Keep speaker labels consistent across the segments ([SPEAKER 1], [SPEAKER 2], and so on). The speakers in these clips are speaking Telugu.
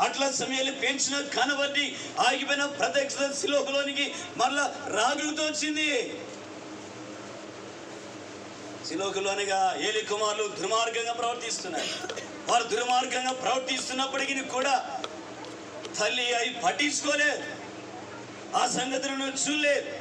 [SPEAKER 1] అట్లా సమయాలు పెంచిన కనబట్టి ఆగిపోయిన ప్రత్యక్ష శిలోకలోనికి మరలా రాగులతో వచ్చింది. శిలోకలోనిగా ఏలి కుమారులు దుర్మార్గంగా ప్రవర్తిస్తున్నారు. వారు దుర్మార్గంగా ప్రవర్తిస్తున్నప్పటికీ కూడా తల్లి అవి పట్టించుకోలేదు. ఆ సంగతులను చూడలేదు.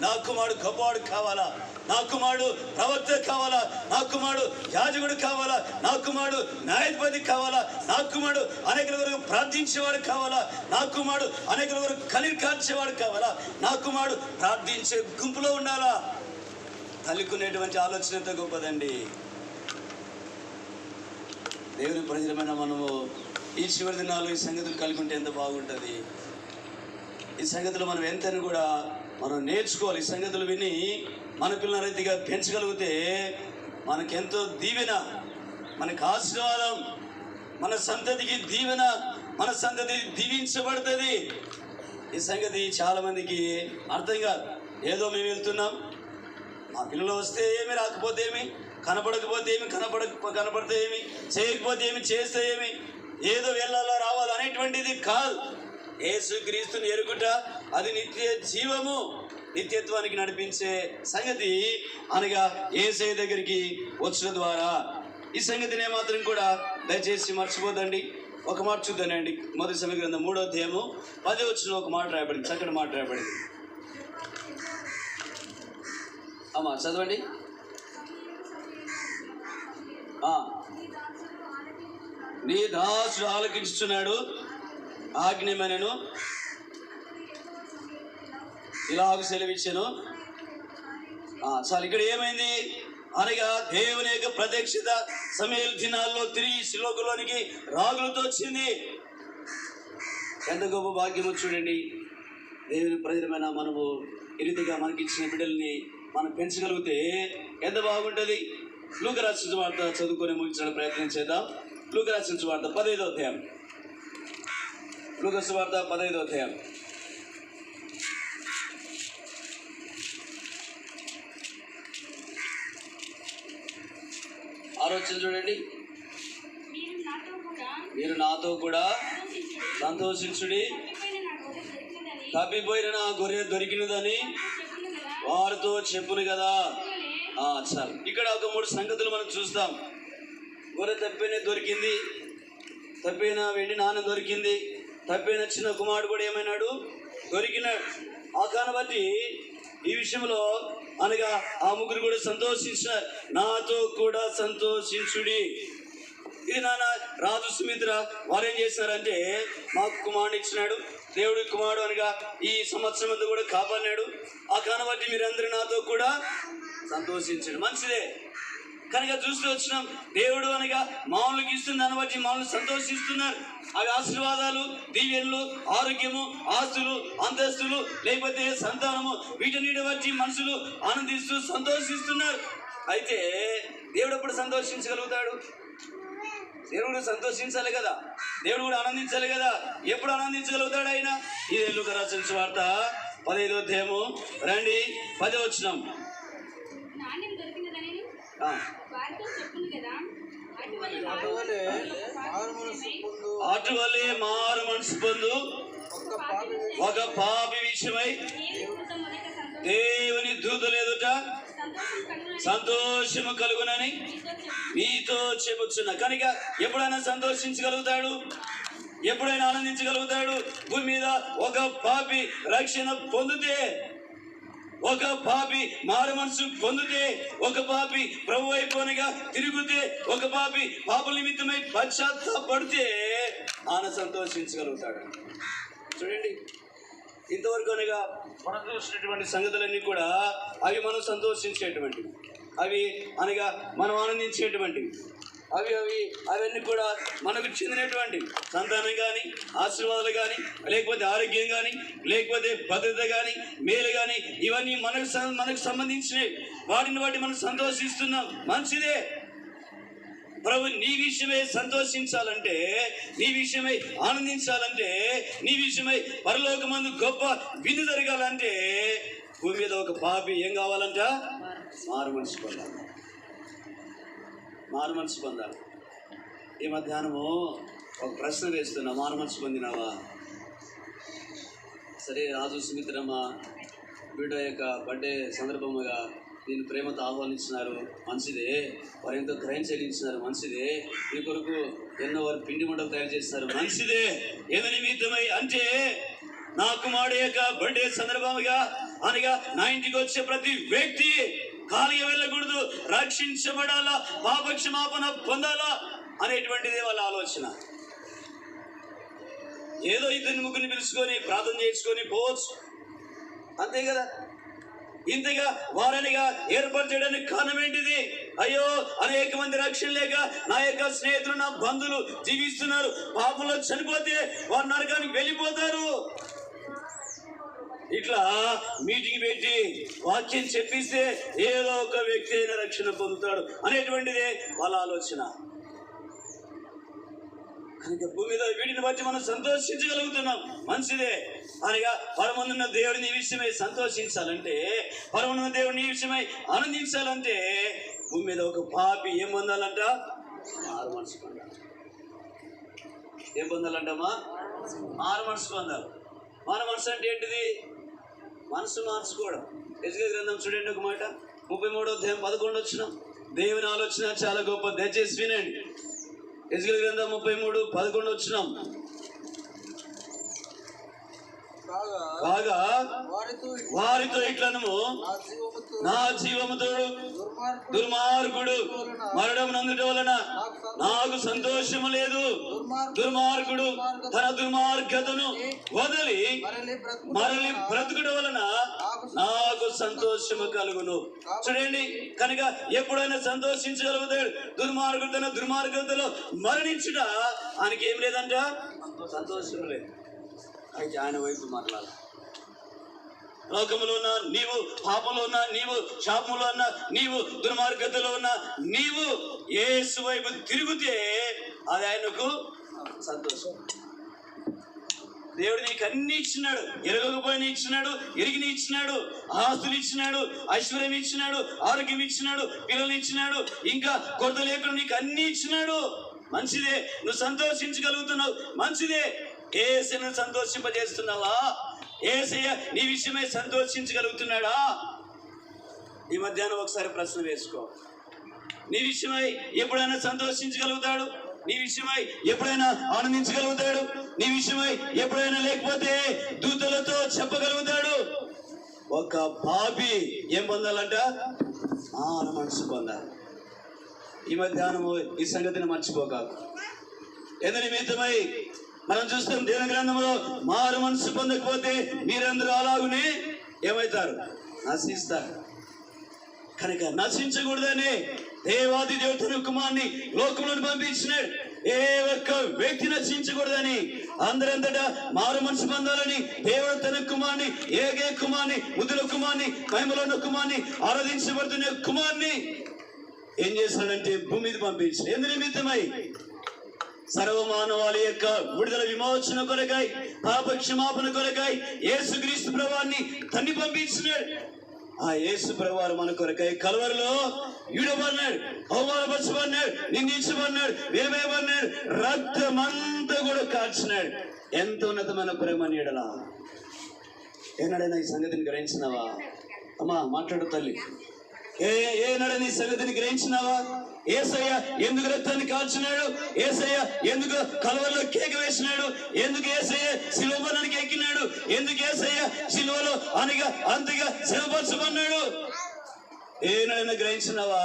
[SPEAKER 1] నా కుమారుడు గొప్పవాడు కావాలా? నా కుమారుడు ప్రవక్త కావాలా? నా కుమారుడు యాజకుడు కావాలా? నా కుమారుడు న్యాయాధిపతి కావాలా? నా కుమారుడు అనేక వరకు ప్రార్థించేవాడు కావాలా? నా కుమారుడు అనేక వరకు కలిగి కాల్చేవాడు కావాలా? నా కుమారుడు ప్రార్థించే గుంపులో ఉండాలా? తల్లికునేటువంటి ఆలోచన ఎంత గొప్పదండి. దేవుని ప్రజలమైన మనము ఈ చివరి దినాలు ఈ సంగతులు కలిగి ఉంటే ఎంత బాగుంటుంది. ఈ సంగతులు మనం ఎంతని కూడా మనం నేర్చుకోవాలి. ఈ సంగతులు విని మన పిల్లల రీతిగా పెంచగలిగితే మనకెంతో దీవెన మనకు ఆశీర్వాదం మన సంతతికి దీవెన మన సంతతి దీవించబడుతుంది. ఈ సంగతి చాలామందికి అర్థం కాదు. ఏదో మేము వెళ్తున్నాం మా పిల్లలు వస్తే ఏమి రాకపోతే ఏమి కనపడకపోతే ఏమి కనపడక కనపడితే ఏమి చేయకపోతే ఏమి చేస్తే ఏమి ఏదో వెళ్ళాలో రావాలో అనేటువంటిది కాదు. ఏసుక్రీస్తుని ఎరుగుట అది నిత్య జీవము. నిత్యత్వానికి నడిపించే సంగతి అనగా ఏసై దగ్గరికి వచ్చిన ద్వారా. ఈ సంగతిని మాత్రం కూడా దయచేసి మర్చిపోదండి. ఒక మాట చూద్దానండి. మొదటి సమయ గ్రంథం మూడో అధ్యాయము పది వచ్చిన ఒక మాట రాయబడింది. చక్కటి మాట రాయబడింది. అమ్మా చదవండి. నీ దాసుడు ఆలకించుచున్నాడు. ఆజ్ఞమనను. ఇలాగ సెలవిచ్చాను. చాలు ఇక్కడ ఏమైంది? అనగా దేవుని యొక్క ప్రదక్షిత సమయ దినాల్లో తిరిగి శిలోకలోనికి రాగులతో వచ్చింది. ఎంత గొప్ప భాగ్యమో చూడండి. దేవుని ప్రజలమైన మనము ఈ మనకి ఇచ్చిన బిడ్డల్ని మనం పెంచగలిగితే ఎంత బాగుంటుంది? లూకరాశించు వార్త చదువుకొని ముగించడానికి ప్రయత్నం చేద్దాం. లూకరాశించు వార్త పదైదో అధ్యాయం. లూకస్ వార్త పదహైదు అధ్యాయం. ఆలోచన చూడండి.
[SPEAKER 2] మీరు నాతో కూడా సంతోషించుడి. తప్పిపోయిన నా గొర్రె దొరికినదని
[SPEAKER 1] వారితో చెప్పును కదా.
[SPEAKER 2] అందువలే
[SPEAKER 1] చాలు. ఇక్కడ ఒక మూడు సంగతులు మనం చూస్తాం. గొర్రె తప్పిన దొరికింది. తప్పిన వెండి నాన్న దొరికింది. తప్పే నచ్చిన కుమారుడు కూడా ఏమైనాడు? దొరికినాడు ఆ కాను బట్టి ఈ విషయంలో అనగా ఆ ముగ్గురు కూడా సంతోషించినారు నాతో కూడా సంతోషించుడి. ఇది నాన్న రాజు సుమిత్ర వారు ఏం చేశారంటే మాకు కుమారుడు ఇచ్చినాడు. దేవుడి కుమారుడు అనగా ఈ సంవత్సరం అంతా కూడా కాపాడినాడు. ఆ కానబట్టి మీరందరూ నాతో కూడా సంతోషించండి. మంచిదే. కనుక చూస్తూ వచ్చినాం. దేవుడు అనగా మామూలుకి ఇస్తుంది దాన్ని బట్టి మామూలు సంతోషిస్తున్నారు. అవి ఆశీర్వాదాలు దీవెనలు ఆరోగ్యము ఆస్తులు అంతస్తులు లేకపోతే సంతానము వీటిని బట్టి మనుషులు ఆనందిస్తూ సంతోషిస్తున్నారు. అయితే దేవుడు ఎప్పుడు సంతోషించగలుగుతాడు? దేవుడు సంతోషించాలి కదా. దేవుడు కూడా ఆనందించాలి కదా. ఎప్పుడు ఆనందించగలుగుతాడు ఆయన? ఇది ఎల్లుక రాసిన వార్త పదహైదో అధ్యాయము. రండి పది వచ్చినాం
[SPEAKER 3] అటువలే మారు మనసు పొందు.
[SPEAKER 1] ఒక పాపి విషయమై
[SPEAKER 2] దేవుని కృత మొదట సంతోషం కలుగునని
[SPEAKER 1] సంతోషము కలుగునని నీతో చెబుతున్నా కనుక ఎప్పుడైనా సంతోషించగలుగుతాడు? ఎప్పుడైనా ఆనందించగలుగుతాడు? భూమి మీద ఒక పాపి రక్షణ పొందితే ఒక పాపి మారు మనసు పొందితే ఒక పాపి ప్రభు అయిపోనగా తిరుగుతే ఒక పాపి పాప నిమిత్తమై పశ్చాత్తాపడితే ఆయన సంతోషించగలుగుతాడు. చూడండి ఇంతవరకు అనగా మనం చూసినటువంటి సంగతులన్నీ కూడా అవి మనం సంతోషించేటువంటివి. అవి అనగా మనం ఆనందించేటువంటివి. అవి అవి అవన్నీ కూడా మనకు చెందినటువంటి సంతానం కానీ ఆశీర్వాదాలు కానీ లేకపోతే ఆరోగ్యం కానీ లేకపోతే భద్రత కానీ మేలు కానీ ఇవన్నీ మనకు మనకు సంబంధించినవి. వాటిని బట్టి మనం సంతోషిస్తున్నాం. మంచిదే. ప్రభు నీ విషయమై సంతోషించాలంటే నీ విషయమై ఆనందించాలంటే నీ విషయమై పరలోకమందు గొప్ప విందు జరగాలంటే భూమి మీద ఒక పాపి ఏం కావాలంట? మారు మనసు మారు మనసు పొందాలి. ఈ మధ్యాహ్నము ఒక ప్రశ్న వేస్తున్నా మారు మనసు పొందినావా? సరే రాజు సుమిత్రమ్మ బిడ్డ యొక్క బర్త్డే సందర్భముగా నేను ప్రేమతో ఆహ్వానించినారు మంచిదే. వారు ఎంతో క్రైమ్ చెల్లించినారు. మంచిదే. ఈ కొరకు ఎన్నో వారు పిండి మంటలు తయారు చేస్తారు మంచిదే. ఏమి నిమిత్తమై అంటే నా కుమారుడు యొక్క బర్త్డే సందర్భముగా అనగా నా ఇంటికి వచ్చే ప్రతి వ్యక్తి ఖాళీగా వెళ్ళకూడదు. రక్షించబడాలా? పాపక్షమాపణ పొందాలా? అనేటువంటిది వాళ్ళ ఆలోచన. ఏదో ఇద్దరిని ముగ్గురిని పిలుచుకొని ప్రార్థన చేసుకొని పోవచ్చు. అంతే కదా? ఇంతగా వారనిగా ఏర్పాటు చేయడానికి కారణం ఏంటిది? అయ్యో అనేక మంది రక్షణ లేక నా యొక్క స్నేహితులు నా బంధువులు జీవిస్తున్నారు. పాపంలో చనిపోతే వారు నరకానికి వెళ్ళిపోతారు. ఇట్లా మీటింగ్ పెట్టి వాక్యం చెప్పిస్తే ఏదో ఒక వ్యక్తి అయినా రక్షణ పొందుతాడు అనేటువంటిదే వాళ్ళ ఆలోచన. కనుక భూమి మీద వీటిని బట్టి మనం సంతోషించగలుగుతున్నాం. మంచిదే. అనగా పరమనున్న దేవుడిని విషయమై సంతోషించాలంటే పరమన్న దేవుడిని విషయమై ఆనందించాలంటే భూమి మీద ఒక పాపి ఏం పొందాలంట? ఆరు మనసు పొందాలి. ఏం పొందాలంటమ్మా? ఆరు మనసు పొందాలి. మాన మనసు అంటే ఏంటిది? మనసు మార్చుకోవడం. యజ్ఞ గ్రంథం చూడండి ఒక మాట. ముప్పై మూడో అధ్యాయం పదకొండు వచ్చిన. దేవుని ఆలోచన చాలా గొప్ప. దయచేసి వినండి. యజ్ఞ గ్రంథం ముప్పై మూడు పదకొండు వచ్చినాం.
[SPEAKER 3] కాగా వారితో
[SPEAKER 1] ఇట్లను
[SPEAKER 3] నా జీవముతో దుర్మార్గుడు
[SPEAKER 1] మరణం నందుట వలన నాకు సంతోషము లేదు. దుర్మార్గుడు తన దుర్మార్గతను వదిలి
[SPEAKER 3] మరలి
[SPEAKER 1] బ్రతుకుడు వలన నాకు సంతోషము కలుగును. చూడండి కనుక ఎప్పుడైనా సంతోషించగలుగుతాడు దుర్మార్గుడు తన దుర్మార్గతలో మరణించుట ఆయనకి ఏం లేదంట? సంతోషం లేదు. అయితే ఆయన వైపు మాట్లాడాలి లోకములో ఉన్న నీవు పాపంలో ఉన్న నీవు శాపంలో ఉన్న నీవు దుర్మార్గతలో ఉన్న నీవు ఏసు వైపు తిరిగితే అది ఆయనకు సంతోషం. దేవుడు నీకు అన్ని ఇచ్చినాడు. ఎరగకపోయినా ఇచ్చినాడు ఎరిగిని ఇచ్చినాడు ఆస్తులు ఇచ్చినాడు ఐశ్వర్యం ఇచ్చినాడు ఆరోగ్యం ఇచ్చినాడు పిల్లలు ఇచ్చినాడు ఇంకా కొరత లేకుండా నీకు అన్ని ఇచ్చినాడు. మంచిదే. నువ్వు సంతోషించగలుగుతున్నావు. మంచిదే. ఏసును సంతోషింపజేస్తున్నావా? ఏసయ్య నీ విషయమై సంతోషించగలుగుతున్నాడా? ఈ మధ్యాహ్నం ఒకసారి ప్రశ్న వేసుకో. నీ విషయమై ఎప్పుడైనా సంతోషించగలుగుతాడు? నీ విషయమై ఎప్పుడైనా ఆనందించగలుగుతాడు? నీ విషయమై ఎప్పుడైనా లేకపోతే దూతలతో చెప్పగలుగుతాడు? ఒక పాపి ఏం పొందాలంట? ఆన మనసు పొందాలి. ఈ మధ్యాహ్నము ఈ సంగతిని మర్చిపోక ఎందుని మితమై మనం చూస్తాం దేవుని గ్రంథంలో మారు మనసు పొందకపోతే మీరందరూ అలాగునే ఏమవుతారు? నశిస్తారు. కనుక నశించకూడదని దేవాది దేవతను కుమార్ని లోకంలో పంపించినాడు. ఏ ఒక్క వ్యక్తి నశించకూడదని అందరంతటా మారు మనసు పొందాలని దేవుడు తన కుమార్ని ఏగే కుమార్ని ముద్దుల కుమార్ని మహిమలో ఉన్న కుమార్ని ఆరాధించబడుతున్న కుమార్ని ఏం చేశాడంటే భూమి మీద పంపించాడు ఎందు నిమిత్తమై? సర్వమానవాళి యొక్క విడుదల విమోచన కొరకై పాప క్షమాపణ కొరకై యేసుక్రీస్తు ప్రభాన్ని తన్ని పంపించినాడు. ఆ యేసు ప్రభువారు మన కొరకై కలవరిలో ఈడబడినాడు అవమానపరచబడినాడు నిందించబడినాడు విలువేయబడినాడు రక్తమంతా కూడా కాల్చినాడు. ఎంత ఉన్నతమైన ప్రేమ నీడలా ఏనాడైనా ఈ సంగతిని గ్రహించినావా? అమ్మా మాట్లాడు తల్లి. ఏ ఏనాడైనా ఈ సంగతిని గ్రహించినావా? ఏసయ్య ఎందుకు రక్తాన్ని కాల్చినాడు? ఏసయ్య ఎందుకు కలవలో కేక వేసినాడు? ఎందుకు ఏసయ్య శిలువనానికి ఎక్కినాడు? ఎందుకు ఏసయ్య శిలువలో అనగా అంతగా శ్రమపరచమన్నాడు ఏనాడైనా గ్రహించినావా?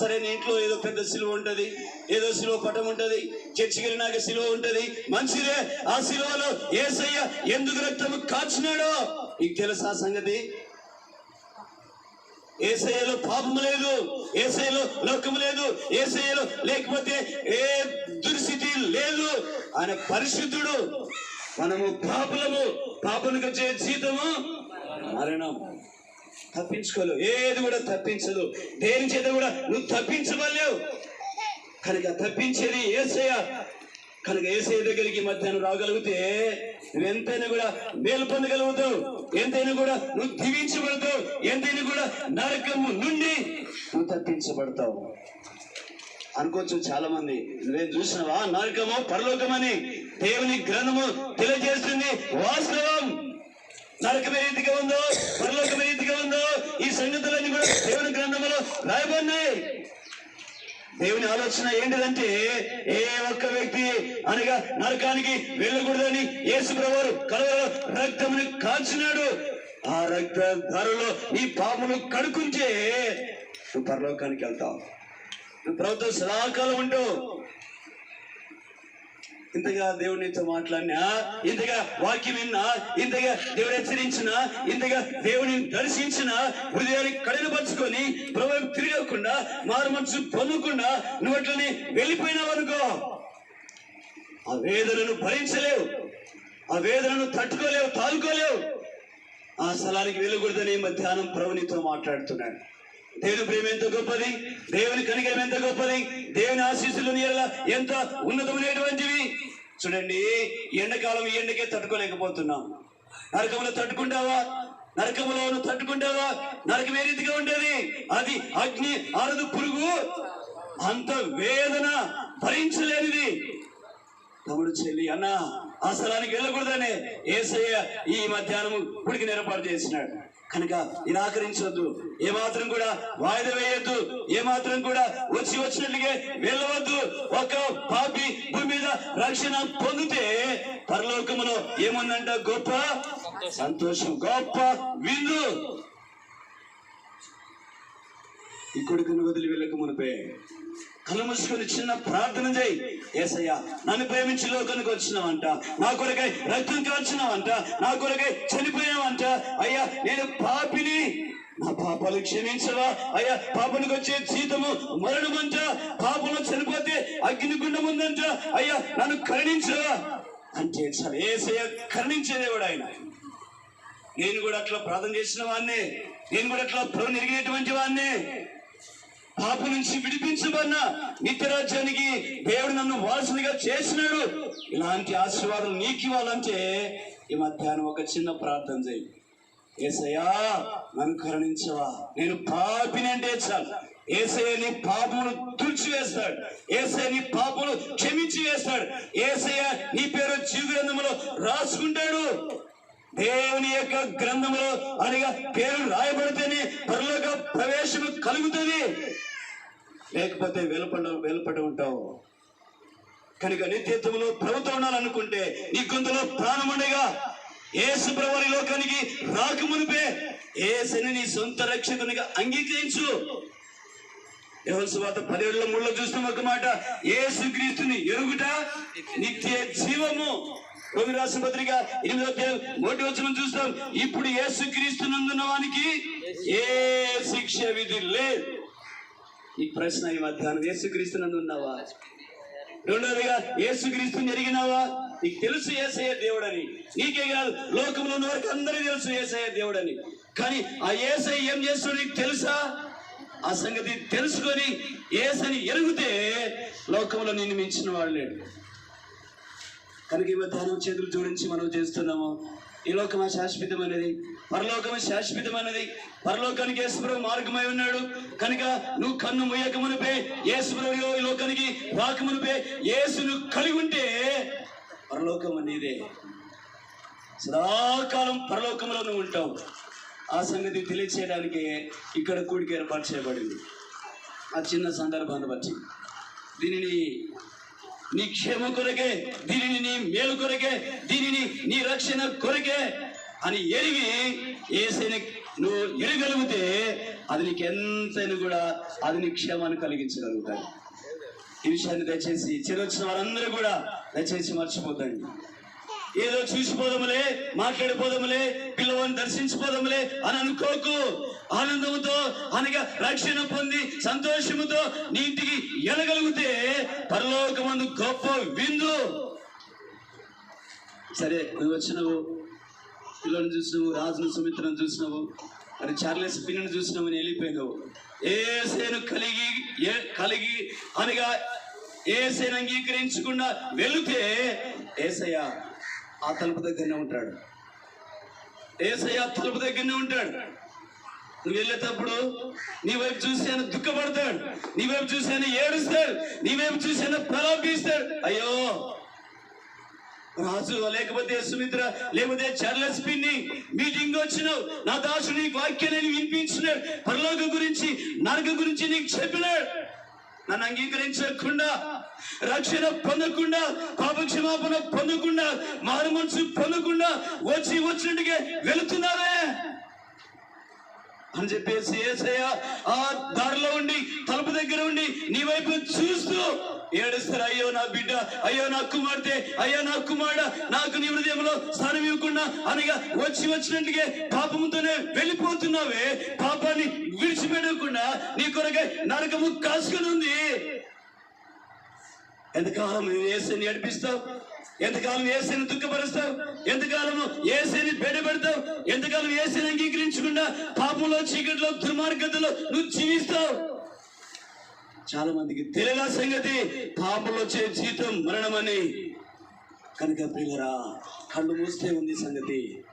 [SPEAKER 1] సరే నీ ఇంట్లో ఏదో పెద్ద సిలువ ఉంటది ఏదో సిలువ పటం ఉంటది చర్చికి వెళ్ళినాక సిలువ ఉంటది. మంచిదే ఆ సిలువలో ఏసయ్య ఎందుకు రక్తము కాచినాడో నీకు తెలుసా ఆ సంగతి? ఏసయ్యలో పాపం లేదు ఏసయ్యలో లోకం లేదు ఏసయ్యలో లేకపోతే ఏ దుర్స్థితి లేదు. ఆయన పరిశుద్ధుడు మనము పాపులము పాపనికి వచ్చే జీతము మరణం. తప్పించుకోలేవు ఏది కూడా తప్పించదు. దేని చేత కూడా నువ్వు తప్పించవలేవు కనుక తప్పించేది ఏసయ్య. కనుక ఏసే దగ్గరికి మధ్యాహ్నం రాగలిగితే ఎంతైనా కూడా మేలు పొందగలుగుతావు ఎంతైనా కూడా నువ్వు దీవించబడతావు ఎంతైనా కూడా నరకము నుండి నువ్వు తప్పించబడతావు. అనుకోవచ్చు చాలా మంది నేను చూసినావా? నరకము పరలోకమని దేవుని గ్రంథము తెలియజేస్తుంది. వాస్తవం నరకమే రీతిగా ఉందో పరలోకమే రీతిగా ఉందో ఈ సంగతులన్నీ కూడా దేవుని గ్రంథములో రాయబడినాయి. దేవుని ఆలోచన ఏంటిదంటే ఏ ఒక్క వ్యక్తి అనగా నరకానికి వెళ్ళకూడదని యేసు ప్రభువారు కలవలో రక్తముని కాల్చినాడు. ఆ రక్త ధరలో నీ పాపను కడుకుంటే నువ్వు పరలోకానికి వెళ్తావు నువ్వు ప్రభుత్వం సదాకాలం ఉంటావు. ఇంతగా దేవునితో మాట్లాడినా ఇంతగా వాక్యం విన్నా ఇంతగా దేవుడు హెచ్చరించిన ఇంతగా దేవుని దర్శించిన హృదయాన్ని కడినపరుచుకొని ప్రభావం తిరగకుండా మారు మనసు పొందకుండా నువ్వు అట్లనే వెళ్ళిపోయినావు అనుకో. ఆ వేదనను భరించలేవు ఆ వేదనను తట్టుకోలేవు తాలుకోలేవు ఆ స్థలానికి వెళ్ళకూడదని మధ్యాహ్నం ప్రభునితో మాట్లాడుతున్నాడు. దేవుని ప్రేమ ఎంత గొప్పది? దేవుని కనికరం ఎంత గొప్పది? దేవుని ఆశీస్సులు ఎంత ఉన్నతమైనటువంటివి చూడండి ఎండకాలం ఎండాకాలం ఈ ఎండకే తట్టుకోలేకపోతున్నాం. నరకములో తట్టుకుంటావా? నరకములో తట్టుకుంటావా? నరకం ఏ రీతిగా ఉండేది? అది అగ్ని అరదు పురుగు అంత వేదన భరించలేనిది. తమ్ముడు చెల్లి అన్న ఆ స్థలానికి వెళ్ళకూడదనే ఏసయ్య ఈ మధ్యాహ్నం గుడికి ఏర్పాటు చేసినాడు. కనుక నిరాకరించవద్దు ఏమాత్రం కూడా వాయిదా వేయొద్దు. ఏమాత్రం కూడా వచ్చి వచ్చినట్లుగా వెళ్ళవద్దు. ఒక పాపి భూమి మీద రక్షణ పొందితే పరలోకములో ఏముందంట? గొప్ప సంతోషం గొప్ప విందు. ఈ కొడుకును వదిలి వెళ్ళక మునిపే. కళ్ళు మూసుకొని చిన్న ప్రార్థన చేయి. ఏసయ్యా నన్ను ప్రేమించి లోకానికి వచ్చినావంట. నా కొరకై రక్తం కాల్చినావంట నా కొరకై చనిపోయావంట. అయ్యా నేను పాపిని. నా పాపాలు క్షమించవా? అయ్యా పాపనికి వచ్చే జీతము మరణమంట. పాపంలో చనిపోతే అగ్నిగుండం ఉందంట. అయ్యా నన్ను కరుణించవా? అంటే చాలా ఏసయ్య కరుణించేదేవుడు ఆయన. నేను కూడా అట్లా ప్రార్థన చేసిన వాడిని. నేను కూడా అట్లా ప్రభు ఎరిగినటువంటి వాడిని. పాప నుంచి విడిపించబడిన నిత్యరాజ్యానికి దేవుడు నన్ను వారసునిగా చేసినాడు. ఇలాంటి ఆశీర్వాదాలు నీకు ఇవ్వాలంటే ఈ మధ్యాహ్నం ఒక చిన్న ప్రార్థన చేయి. ఏసయ్యా నన్ను కరుణించవా? నేను పాపినంటే చాలు. ఏసయ్య నీ పాపమును తుడిచివేస్తాడు. ఏసయ్య నీ పాపములు క్షమించి వేస్తాడు ఏసయ్య నీ పేరు జీవ గ్రంథములో రాసుకుంటాడు. దేవుని యొక్క గ్రంథంలో అనగా పేరు రాయబడితేనే పరలోక ప్రవేశము కలుగుతుంది. లేకపోతే వెలుపడ వెలుపడి ఉంటావు. కనుక నిత్యత్వంలో ప్రభుత్వం ఉండాలనుకుంటే నీ గొంతులో ప్రాణం ఉండగా ఏసు ప్రవరి లోకానికి రాకమునిపే ఏసని నీ సొంత రక్షకునిగా అంగీకరించు. యహోసువాత పదేళ్ళ మూడులో చూస్తాం ఒక మాట ఏసు క్రీస్తుని ఎరుగుట నిత్య జీవము. రోమి రాసిన పత్రిక ఎనిమిదో అధ్యాయం మొదటి వచనం చూస్తాం. ఇప్పుడు యేసు క్రీస్తు నందున్న వానికి ఏ శిక్ష విధి లేదు. ఈ ప్రశ్న ఈ మధ్యాహ్నం ఏసుక్రీస్తు నందు ఉన్నావా రెండోదిగా ఏసుక్రీస్తుని జరిగినావా? ఎరిగినావా నీకు తెలుసు ఏసయ్య దేవుడని. నీకే కాదు లోకంలో ఉన్న వారికి అందరికీ తెలుసు ఏసయ్య దేవుడని. కానీ ఆ ఏసయ్య ఏం చేస్తాడు నీకు తెలుసా? ఆ సంగతి తెలుసుకొని ఏసని ఎరుగుతే లోకంలో నిన్ను మించిన వాడు లేడు. కనుక ఈ చేతులు జోడించి మనం చేస్తున్నాము. ఈ లోకమా శాశ్వతమైనది? పరలోకము శాశ్వతమైనది? పరలోకానికి యేసుప్రభు మార్గమై ఉన్నాడు. కనుక నువ్వు కన్ను ముయ్యక మునిపే యేసుప్రభు ఈ లోకానికి రాకమునిపే యేసును కలిగి ఉంటే పరలోకం నీదే. సదాకాలం పరలోకంలో నువ్వు ఉంటావు. ఆ సంగతి తెలియచేయడానికి ఇక్కడ కూడికి ఏర్పాటు చేయబడింది. ఆ చిన్న సందర్భాన్ని బట్టి దీనిని నీ క్షేమ కొరకే దీనిని నీ మేలు కొరకే దీనిని నీ రక్షణ కొరకే అని ఎరిగి ఏసైన నువ్వు ఎరగలిగితే అది నీకు ఎంతైనా కూడా అది నీ క్షేమాన్ని కలిగించగలుగుతాయి ఈ విషయాన్ని దయచేసి చిరొచ్చిన వారందరూ కూడా దయచేసి మర్చిపోతండి. ఏదో చూసిపోదాములే మాట్లాడిపోదాములే పిల్లవాడిని దర్శించిపోదాములే అని అనుకోకు. ఆనందముతో అనగా రక్షణ పొంది సంతోషముతో నీ ఇంటికి ఎలగలిగితే పరలోకమందు గొప్ప విందు. సరే నువ్వు వచ్చినావు. పిల్లల్ని చూసినావు రాజును సుమిత్రను చూసినావు. మరి చార్లెస్ పిన్నను చూసినావు అని వెళ్ళిపోయినావు. ఏసేను కలిగి ఏ కలిగి అనగా ఏసేను అంగీకరించకుండా వెళితే ఏసయ్య ఆ తలుపు దగ్గరనే ఉంటాడు. ఏసయ్య తలుపు దగ్గరనే ఉంటాడు. నువ్వు వెళ్ళేటప్పుడు నీ వైపు చూసి ఆయన దుఃఖపడతాడు. నీ వైపు చూసి ఆయన ఏడుస్తాడు. నీ వైపు చూసి ఆయన ప్రలోభిస్తాడు. అయ్యో! రాజు లేకపోతే సుమిత్ర లేకపోతే చార్లెస్ పిన్ని మీటింగ్ వచ్చినావు. నా దాసుడు నీకు వాక్యాన్ని వినిపించినాడు. పరలోక గురించి నరక గురించి నీకు చెప్పినాడు. నన్ను అంగీకరించకుండా రక్షణ పొందకుండా పాపక్షమాపణ పొందకుండా మారు మనసు పొందకుండా వచ్చి వచ్చినట్టుగా వెళుతున్నారా అని చెప్పేసి ఏసయ్య ఆ దారిలో ఉండి తలుపు దగ్గర ఉండి నీ వైపు చూస్తూ ఏడుస్తారు అయ్యో నా బిడ్డ అయ్యో నా కుమార్తె అయ్యో నా కుమారుడ నాకు నీ హృదయంలో స్థానం ఇవ్వకుండా అనగా వచ్చి వచ్చినట్టుగా పాపముతోనే వెళ్ళిపోతున్నావే. పాపాన్ని విడిచిపెట్టకుండా నీ కొరకే నరకము కాసుకొని ఉంది. ఎంతకాలం నువ్వు ఏసని నడిపిస్తావు ఎంతకాలం ఏసీని దుఃఖపరుస్తావు? ఎంతకాలం బెడ పెడతావు ఎంతకాలం ఏసీని అంగీకరించకుండా పాపంలో చీకటిలో దుర్మార్గతలో నువ్వు జీవిస్తావు? చాలా మందికి తెలియదా సంగతి పాపంలో వచ్చే జీతం మరణమని. కనుక ప్రియులరా కళ్ళు మూస్తే ఉంది సంగతి.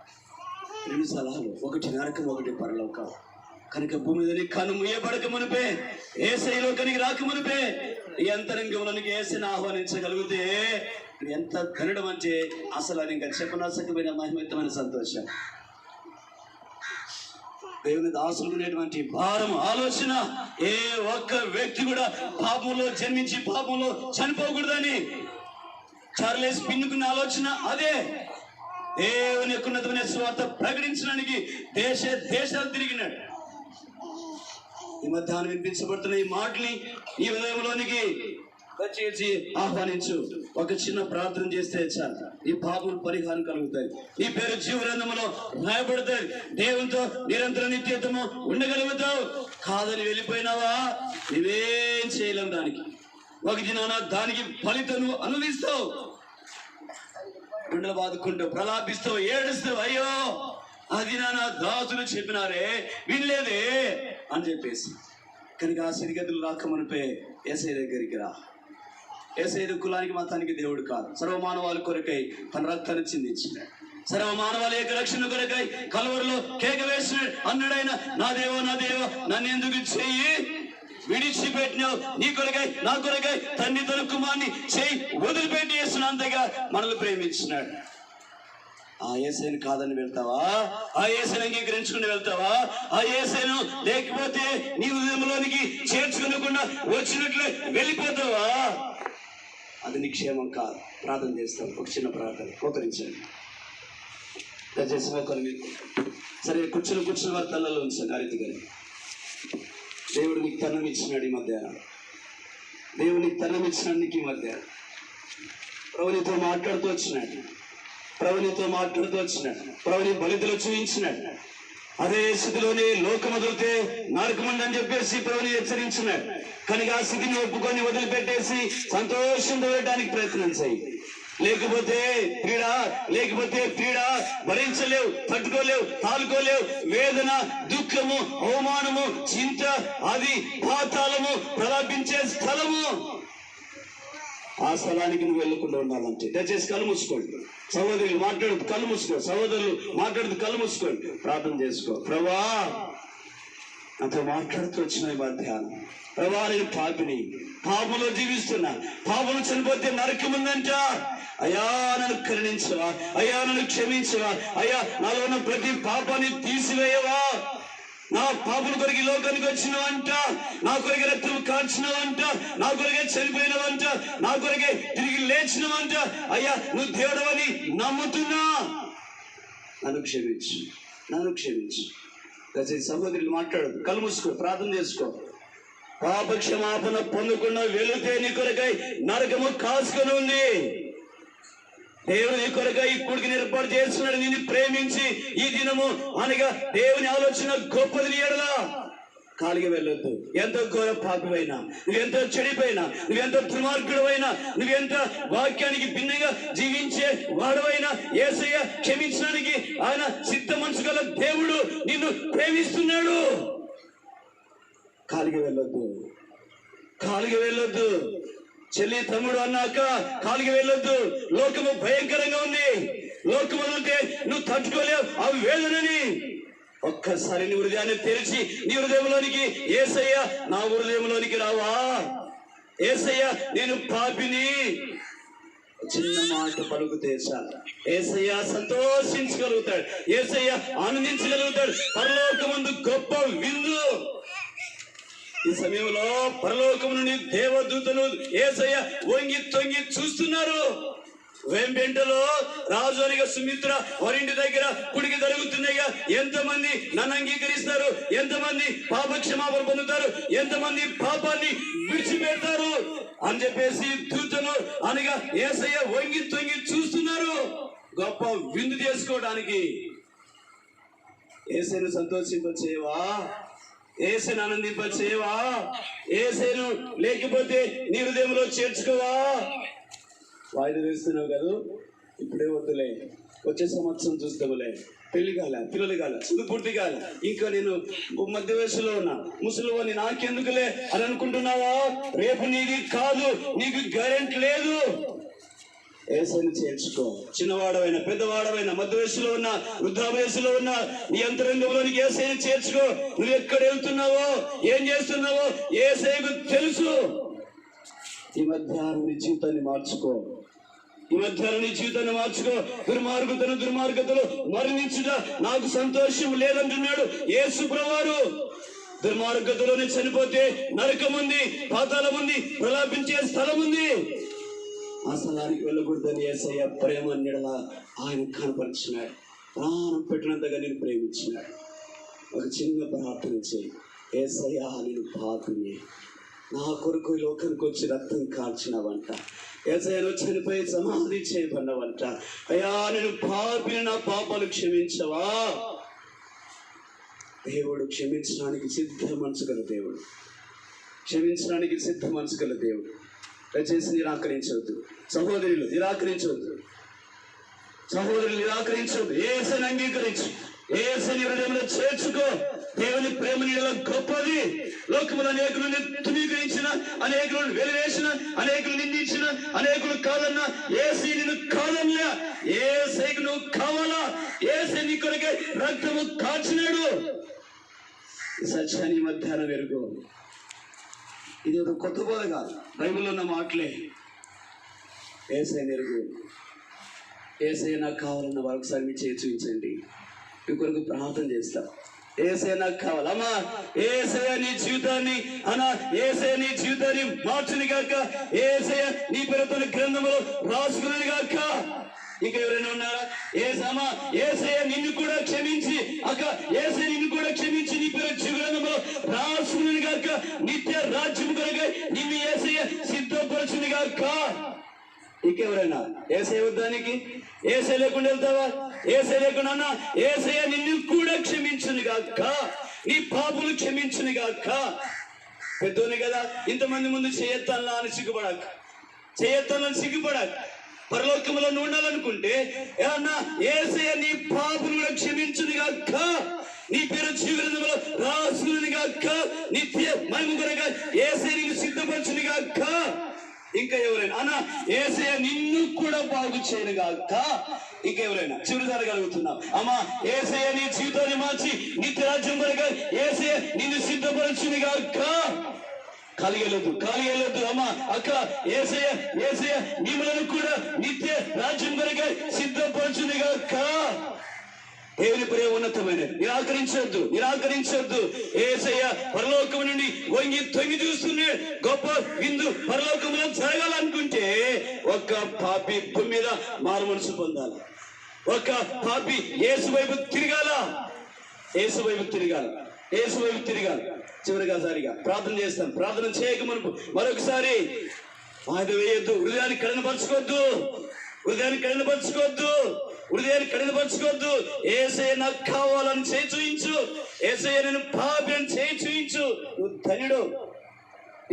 [SPEAKER 1] రెండు సలహాలు ఒకటి నరకం ఒకటి పరలోకం. కనుక భూమి మీద కను ముయ్యబడక మునిపే ఏసైలోకానికి రాక మునిపే. ఈ అంతరంగంలోనికి ఏసైని ఆహ్వానించగలిగితే ఎంత ఘనుడం అంటే అసలు అది ఇంకా చెప్పనాశకమైన మహిమితమైన సంతోషం. దేవుని దాసులు భారం ఆలోచన ఏ ఒక్క వ్యక్తి కూడా పాపంలో జన్మించి పాపంలో చనిపోకూడదని. చార్లెస్ పిన్నుకున్న ఆలోచన అదే. దేవుని యొక్క ఉన్నతమైన స్వార్థ ప్రకటించడానికి దేశ దేశాలు తిరిగినాడు. ఈ మధ్యాహ్నం వినిపించబడుతున్న ఈ మాటని ఈ హృదయంలోనికి దయచేసి ఆహ్వానించు. ఒక చిన్న ప్రార్థన చేస్తే చాలు. ఈ పాపం పరిహారం కలుగుతాయి. ఈ పేరు జీవరంధములో రాయబడతాయి. దేవునితో నిరంతర నిత్యతము ఉండగలుగుతావు. కాదని వెళ్ళిపోయినావా? నువ్వేం చేయలేం దానికి. ఒక దినాన దానికి ఫలితం నువ్వు అనుభవిస్తావు. గుండెలు బాదుకుంటూ ప్రలాపిస్తావు ఏడుస్తావు. అయ్యో అది నా దాసులు చెప్పినారే వినలేదే అని చెప్పేసి. కనుక ఆ సిరిగతులు రాకమనిపే ఎస్ఐ దగ్గరికి రా. ఏసేది కులానికి మతానికి దేవుడు కాదు. సర్వమానవాళి కొరకై తన రక్తాన్ని చిందించి సర్వ మానవాళి యొక్క రక్షణ కొరకై కలవరిలో కేక వేసిన అన్నాడైన నా దేవో నా దేవో నన్ను ఎందుకు చెయ్యి విడిచిపెట్టినావు. నీ కొరకై నా కొరకై తండ్రి తన కుమార్ని చేయి. వదిలిపెట్టి వేసినంతగా మనల్ని ప్రేమించినాడు. ఆ ఏసైని కాదని వెళ్తావా? ఆ ఏసేను అంగీకరించుకుని వెళ్తావా? ఆ ఏసైను లేకపోతే నీ ఉదయంలోనికి చేర్చుకునకుండా వచ్చినట్లే వెళ్ళిపోతావా? అది నిక్షేమం కాదు. ప్రార్థన చేస్తాం. ఒక చిన్న ప్రార్థన. మోకరించండి దయచేసి మోకరు మీరు సరే కూర్చుని కూర్చుని వారి తల్లలో ఉంచాను హరిత గారి దేవుడు నీకు తన్నం ఇచ్చినాడు ఈ మధ్యాహ్నం దేవుడు నీకు తన్నం ఇచ్చినాడు నీకు ఈ మధ్యాహ్నం ప్రభు మాట్లాడుతూ వచ్చినాడు. ప్రభు మాట్లాడుతూ వచ్చినాడు. ప్రవణి నీ బలితలో చూపించినాడు అదే స్థితిలోనే లోకం వదిలితే నరకముందని చెప్పేసి ప్రభుని హెచ్చరించినాడు. కనుక ఆ స్థితిని ఒప్పుకొని వదిలిపెట్టేసి సంతోషంతో వెళ్ళడానికి ప్రయత్నం చేయి. లేకపోతే పీడ లేకపోతే పీడ భరించలేవు తట్టుకోలేవు తాలుకోలేవు. వేదన దుఃఖము అవమానము చింత అది పాతాళము ప్రలాపించే స్థలము. ఆ స్థలానికి నువ్వు వెళ్ళకుండా ఉండాలంటే దయచేసి కళ్ళు మూసుకోండి. సహోదరులు మాట్లాడుతూ కళ్ళు మూసుకో. సహోదరులు మాట్లాడుతూ కళ్ళు మూసుకోండి. ప్రార్థన చేసుకో. ప్రభా అంత మాట్లాడుతూ వచ్చిన ఈ మధ్యాహ్నం ప్రభా నేను పాపిని. పాపంలో జీవిస్తున్నా. పాపలు చనిపోతే నరకం ఉందంట. అయ్యా నన్ను కరుణించవా? అయ్యా నన్ను క్షమించవా? అయ్యా నాలో ఉన్న ప్రతి పాపాన్ని తీసివేయవా? నా పాపల కొరికి లోకానికి వచ్చినవంట. నా కొరికి రక్తం కాల్చినవంట నా కొరకే చనిపోయినవంట. నా కొరికే తిరిగి లేచినవంట. అయ్యా నువ్వు దేవుడవని నమ్ముతున్నా. నన్ను క్షమించు. నన్ను క్షమించు. సహోదరులు మాట్లాడదు కలుముసుకో ప్రార్థన చేసుకో. పాప క్షమాపణ పొందకుండా వెళితే నీ కొరకై నరకము కాసుకొని ఉంది. దేవుని నీ కొరకై కుడికి కొడుకుని ఏర్పాటు చేస్తున్నాడు. నిన్ను ప్రేమించి ఈ దినము అనగా దేవుని ఆలోచన గొప్పది నీ కాలిగి కాలిగా వెళ్ళొద్దు. ఎంతో ఘోర పాపమైనా నువ్వెంతో చెడిపోయినా నువ్వెంతో దుర్మార్గుడవైనా నువ్వెంత వాక్యానికి భిన్నంగా జీవించే వాడవైనా ఏసయ్య క్షమించడానికి ఆయన సిద్ధ మనసు గల దేవుడు నిన్ను ప్రేమిస్తున్నాడు. కాలికి వెళ్ళొద్దు. కాలికి వెళ్ళొద్దు. చెల్లి తమ్ముడు అన్నాక కాలికి వెళ్ళొద్దు. లోకము భయంకరంగా ఉంది. లోకము అంటే నువ్వు తట్టుకోలేవు. అవి వేదనని ఒక్కసారి నీ హృదయాన్ని తెరిచి నీ హృదయంలోనికి ఏసయ్య నా హృదయంలోనికి రావా? ఏసయ్య నేను పాపిని. చిన్న మాట పలుకుతే చాలు ఏసయ్య సంతోషించగలుగుతాడు. ఏసయ్య ఆనందించగలుగుతాడు. పరలోకమందు గొప్ప విందు. ఈ సమయంలో పరలోకం నుండి దేవదూతలు ఏసయ్య వంగి తొంగి చూస్తున్నారు. వెంబెంటలో రాజు అనగా సుమిత్ర వారింటి దగ్గర కుడికి జరుగుతున్నాయిగా ఎంతమంది నన్ను అంగీకరిస్తారు? ఎంతమంది పాపక్షమాపణ పొందుతారు? ఎంతమంది పాపాన్ని విడిచిపెడతారు? అని చెప్పేసి దూతలు అనగా ఏసయ్య వంగి తొంగి చూస్తున్నారు. గొప్ప విందు చేసుకోవడానికి. ఏసైను సంతోషింపచేవా ఏసైను ఆనందింపచేవా ఏసేను లేకపోతే నీ హృదయంలో చేర్చుకోవా? వాయిదా వేస్తున్నావు కదా? ఇప్పుడే వద్దులే. వచ్చే సంవత్సరం చూస్తాములే పెళ్ళి కాల పిల్లలు కాల చదువు పూర్తి కాల. ఇంకా నేను మధ్య వయసులో ఉన్నా. ముసలివాణి నాకెందుకులే అని అనుకుంటున్నావా? రేపు నీది కాదు నీకు గ్యారెంటీ లేదు. ఏసైని చేర్చుకో. చిన్నవాడవైన పెద్దవాడవైన మధ్య వయసులో ఉన్న వృద్ధావయసులో ఉన్న నీ అంతరంగంలోనికి ఏసైని చేర్చుకో. నువ్వు ఎక్కడ వెళ్తున్నావో ఏం చేస్తున్నావో ఏసైకు తెలుసు. ఈ మధ్యాహ్నం నీ జీవితాన్ని మార్చుకో. ఈ మధ్యాహ్నం నీ జీవితాన్ని మార్చుకో. దుర్మార్గతను దుర్మార్గతలు మరణించుట నాకు సంతోషం లేదంటున్నాడు యేసు ప్రభువారు. దుర్మార్గతలోనే చనిపోతే నరకం ఉంది పాతాళం ఉంది ప్రలాపించే స్థలం ఉంది ఆ స్థలానికి వెళ్ళకూడదని ఏసయ్య ప్రేమ నీడల ఆయన కనపరిచినాడు. ప్రాణం పెట్టినంతగా నేను ప్రేమించినాడు. ఒక చిన్న ప్రార్థన చేయి. ఏసయ్య నేను పాపిని. నా కొరకు ఈ లోకానికి వచ్చి రక్తం కార్చినవంట ఏసయ్యను చనిపోయి సమాధి చేయబడినవంట. అయ్యా నేను పాపిని నా పాపాలు క్షమించవా? దేవుడు క్షమించడానికి సిద్ధ మనసు గల దేవుడు. క్షమించడానికి సిద్ధ మనసు గల దేవుడు. దయచేసి నిరాకరించవద్దు. సహోదరులు నిరాకరించవద్దు. సహోదరులు నిరాకరించవద్దు. ఏసని అంగీకరించు. ఏసని హృదయంలో చేర్చుకో. దేవుని ప్రేమ నీడలో గొప్పది. లోకములు అనేకులను తునీకరించిన అనేకులను వెలివేసిన అనేకులు నిందించిన అనేకులు కాదన్నా ఏసీ నిన్ను కాదన్నా ఏసైకి నువ్వు కావాలా? ఏసై నీ కొరకే రక్తము కాచినాడు. సత్యాన్ని మధ్యాహ్నం వెరుగు ఇది ఒక కొత్త బోధ కాదు. బైబిల్లో ఉన్న మాటలే ఏసై నెరుగు ఏసై నాకు కావాలన్న వారు మీ చేయి చూపించండి. మీ కొరకు ప్రార్థన చేస్తా. ఏసే నాకు కావాలి. అమ్మా ఏసయ నీ జీవితాన్ని అనా ఏసే నీ జీవితాన్ని మార్చుని గాక ఏసయ నీ పేరుతో గ్రంథములో రాసుకున్నది గాక. ఇంకా ఎవరైనా ఉన్నారా? ఏసమ్మా ఏసయ నిన్ను కూడా క్షమించి అక్క ఏసే నిన్ను కూడా క్షమించి నీ పేరు రాసుని గాక నిత్య రాజ్యం కొరకై నిన్ను ఏసయ్య సిద్ధపరచుని గాక. ఇంకెవరైనా? ఏసై వద్దానికి? ఏసై లేకుండా వెళ్తావా? ఏసై లేకుండా అన్నా ఏసయ్య నిన్ను కూడా క్షమించును గాక. నీ పాపులు క్షమించును గాక. పెద్దోని కదా ఇంతమంది ముందు చేయొత్తాలా అని సిగ్గుపడాక. చేయొత్తాలని సిగ్గుపడాక. పరలోకంలో ఉండాలనుకుంటే ఏమన్నా ఏసయ్య నీ పాపులు కూడా క్షమించును గాక. నీ పేరు జీవితంలో రాసుకుని గాక నిత్య మహిమ ఏసే ఏసై నీకు సిద్ధపరచుని గాక ఇంకా ఎవరైనా అన్న ఏసయ నిన్ను కూడా బాగు చేయను గాక ఇంకా ఎవరైనా చివరిసారి కలుగుతున్నాం అమ్మా ఏసయ నీ జీవితాన్ని మార్చి నిత్య రాజ్యం కొరగా ఏసయ నిన్ను సిద్ధపరచుని గాక కలిగలేదు కలిగలేదు అమ్మా అక్క ఏసయ ఏసయ మిమ్మలను కూడా నిత్య రాజ్యం కొరగా సిద్ధపరచుని గాక దేవుని ప్రేమ ఉన్నతమైన నిరాకరించొద్దు నిరాకరించొద్దు. ఏసయ్య పరలోకం నుండి వంగి తొంగి చూస్తున్నాడు గొప్ప విందు పరలోకంలో జరగాలనుకుంటే ఒక్క పాపి భూమి మీద మారు మనసు పొందాలి. ఒక్క పాపి ఏసు వైపు తిరగాల. ఏసు వైపు తిరగాలి. ఏసు వైపు తిరగాలి. చివరిగా సారిగా ప్రార్థన చేస్తాం. ప్రార్థన చేయక మనకు మరొకసారి వాయిదా వేయొద్దు. హృదయాన్ని కఠినపరచుకోవద్దు. హృదయాన్ని కఠినపరచుకోవద్దు. హృదయాన్ని కడిదపరచుకోవద్దు ఏసే నాకు కావాలని చేయి చూయించు ఏసయ్య నేను పాపి అని చేయి చూయించు నువ్వు ధనుడు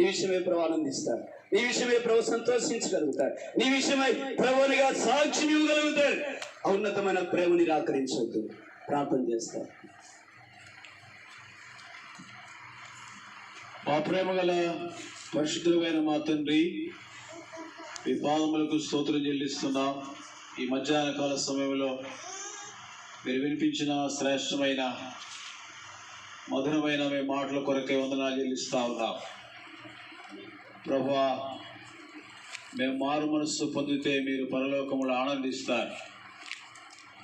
[SPEAKER 1] ఈ విషయమే ప్రభు ఆనందిస్తాడు. నీ విషయమే ప్రభు సంతోషించగలుగుతాడు. నీ విషయమై ప్రభునిగా సాక్ష్యం ఇవ్వగలుగుతాడు. ఉన్నతమైన ప్రేమ నిరాకరించవద్దు. ప్రార్థన చేస్తాడు.
[SPEAKER 4] మా ప్రేమ గల పరిశుద్ధమైన మా తండ్రి మీ పాదములకు స్తోత్రం చెల్లిస్తున్నాం. ఈ మధ్యాహ్న కాల సమయంలో మీరు వినిపించిన శ్రేష్టమైన మధురమైన మీ మాటల కొరకే వందనాలు చెల్లిస్తా ఉన్నాం. ప్రభా మేము మారు మనస్సు పొందితే మీరు పరలోకములు ఆనందిస్తారు.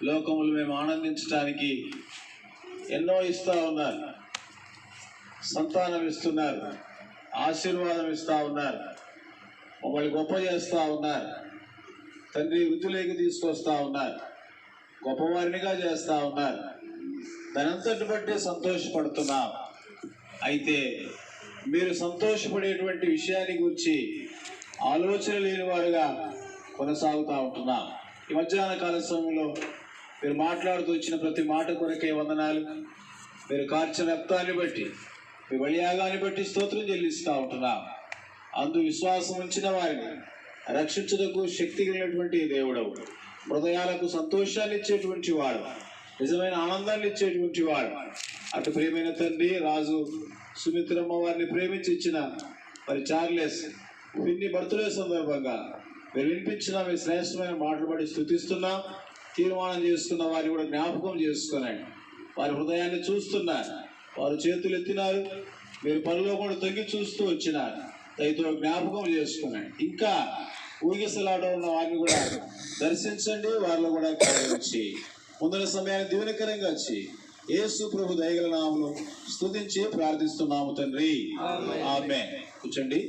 [SPEAKER 4] లోకములు మేము ఆనందించడానికి ఎన్నో ఇస్తూ ఉన్నారు. సంతానం ఇస్తున్నారు. ఆశీర్వాదం ఇస్తూ ఉన్నారు. మమ్మల్ని గొప్ప చేస్తూ ఉన్నారు. తండ్రి వృద్ధులేకి తీసుకొస్తా ఉన్నారు. గొప్పవారినిగా చేస్తా ఉన్నారు. దానంతటి బట్టి సంతోషపడుతున్నాం. అయితే మీరు సంతోషపడేటువంటి విషయాన్ని గురించి ఆలోచన లేని వారుగా కొనసాగుతూ ఉంటున్నాం. ఈ మధ్యాహ్న కాల సమయంలో మీరు మాట్లాడుతూ వచ్చిన ప్రతి మాట కొరకే వందనాలు. మీరు కార్చిన రక్తాన్ని బట్టి మీ బలియాగాన్ని బట్టి స్తోత్రం చెల్లిస్తూ ఉంటున్నాం. అందు విశ్వాసం ఉంచిన వారిని రక్షించుటకు శక్తి కలిగినటువంటి దేవుడవు. హృదయాలకు సంతోషాన్ని ఇచ్చేటువంటి వాడు. నిజమైన ఆనందాన్ని ఇచ్చేటువంటి వాడు. అటు ప్రేమైన తండ్రి రాజు సుమిత్రమ్మ వారిని ప్రేమించి ఇచ్చిన మరి చార్లెస్ పిన్ని బర్త్డే సందర్భంగా మీరు వినిపించిన మీ శ్రేష్టమైన మాటలు స్థుతిస్తున్నాం. తీర్మానం చేసుకున్న వారిని కూడా జ్ఞాపకం చేసుకున్నాడు వారి హృదయాన్ని చూస్తున్నారు. వారు చేతులు ఎత్తినారు మీరు పనిలో కూడా తొంగి చూస్తూ వచ్చినారు. దయతో జ్ఞాపకం చేసుకున్నాడు ఇంకా ఊగిసలాట ఉన్న వారిని కూడా దర్శించండి వారిలో కూడా కలగించి ముందున సమయాన్ని దీవెనకరంగా వచ్చి యేసు ప్రభు దయగల నామను స్తుతించి ప్రార్థిస్తున్నాము తండ్రి. ఆమె కూర్చోండి.